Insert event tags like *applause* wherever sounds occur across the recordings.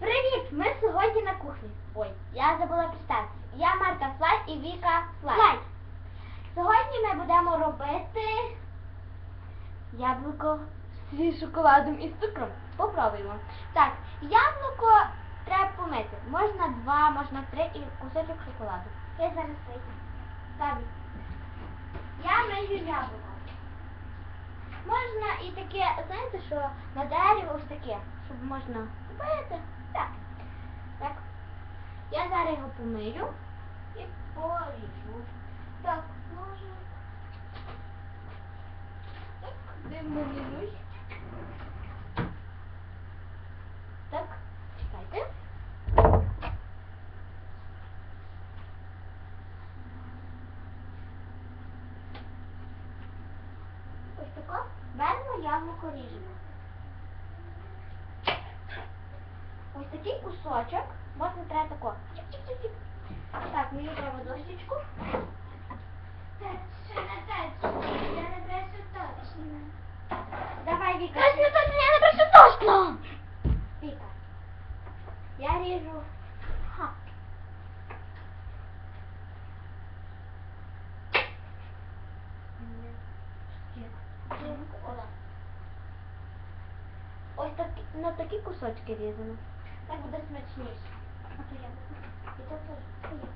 Привіт! Ми сьогодні на кухні. Ой, я забула представитися. Я Марта Флай і Віка Флай. Сьогодні ми будемо робити яблуко з шоколадом і з цукром. Попробуємо. Так, яблуко треба помити. Можна два, можна три і кусочок шоколаду. Я зараз вийду. Так. Я мию яблуко. Можна і таке, знаєте, що на дереві ось таке, щоб можна купити. Так. Так. Я зараз його помию і поріжу. Так, може. Так, де мої ножі? Так, чекайте. Ось тако беремо яблуко ріжемо. Ось такий кусочок. Можна треба тако. Чик-чик-чик. Так, мені треба дощечку. Давай, Віка. Я не брешу точно. Віка. Я ріжу. Ха. Ось такі, на такі кусочки різано. Так буде смачніше. А то я. І.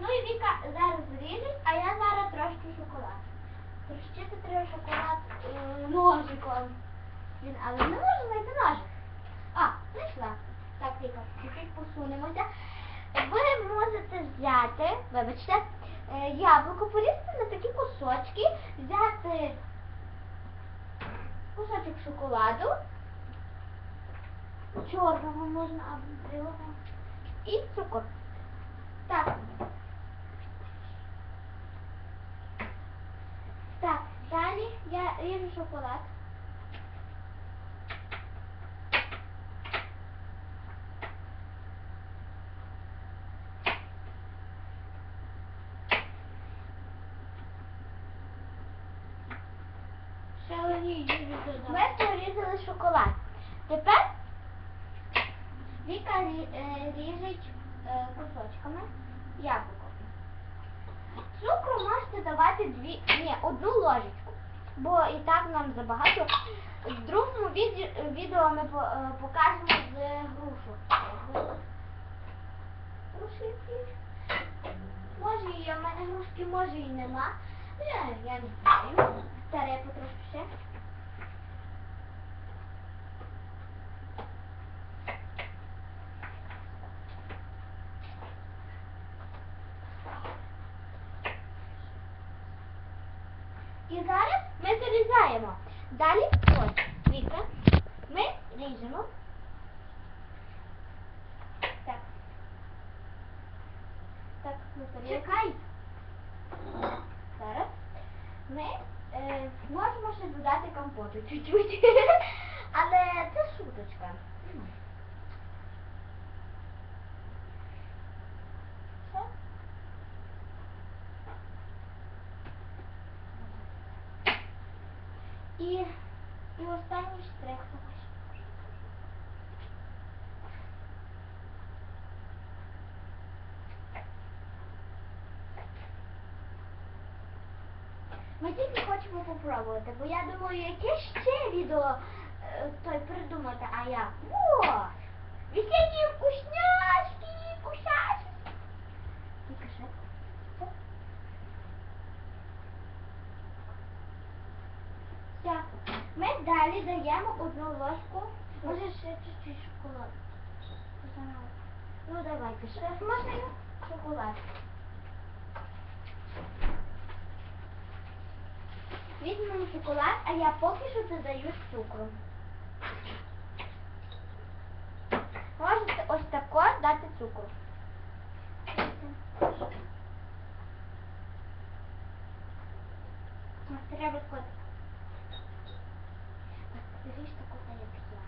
Ну і Віка зараз зріжеш, а я зараз трошки шоколад. Трощити треба шоколад е, ножиком. Він, але не можу знайти ножик. А, знайшла. Так, Віка, чуть посунемося. Ви можете взяти, вибачте, е, яблуко порізати на такі кусочки, взяти кусочок шоколаду, чорного можна або білого, і цукор. Так. Так, далі я ріжу шоколад. Ми порізали шоколад. Тепер Віка е, е, кусочками яблуко. Цукру можете давати дві, ні, одну ложечку, бо і так нам забагато. В другому відео ми е, покажемо з грушу. Грушки. Може і в мене грушки, може і нема. Я, я не знаю. Старе потрошки ще. І зараз ми зарізаємо. Далі ось, Віка, ми ріжемо. Так. Так, ми порізали. Чекай. Зараз ми е, можемо ще додати компоту чуть-чуть. *laughs* Але це шуточка. Все. І, і останній штрих. Ми тільки хочемо попробувати, бо я думаю, яке ще відео е, той придумати, а я. О! Весенні вкусняшки, кусяшки. Тільки ще. Все. Все. Ми далі даємо одну ложку. Може ще чуть-чуть шоколад. Ну давайте ще. Можна? Шоколад. Візьмемо шоколад, а я поки що додаю цукру. Можете ось тако дати цукру. Треба кот. Зріж така, як я.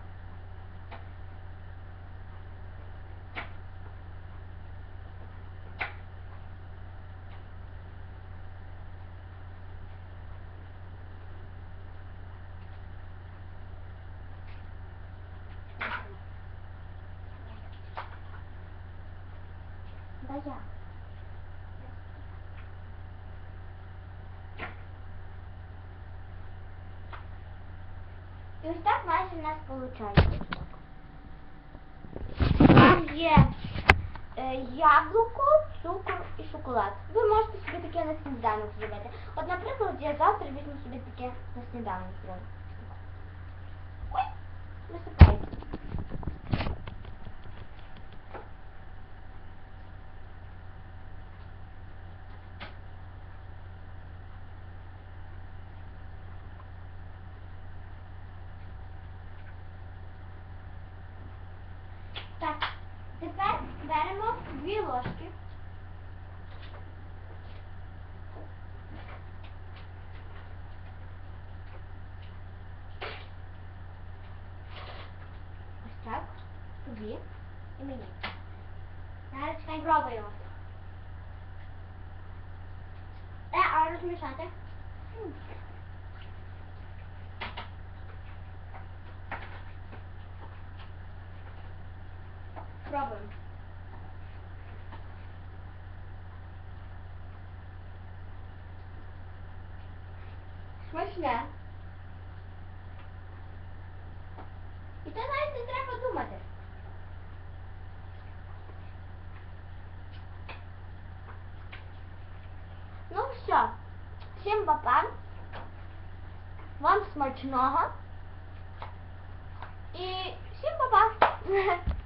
Да я. І ось так майже в нас виходить. Там є е, яблуко, цукор і шоколад. Ви можете собі таке на сніданок зробити. От, наприклад, я завтра візьму собі таке на сніданок зробити. Ой, висипається. Так, тепер беремо дві ложки. Ось так. Тобі і мені. Зараз чекай пробуємо. Е, а розмішати? Пробуємо. Смачне. І це навіть не треба думати. Ну все. Всім папа. Вам смачного. І всім папа. *laughs*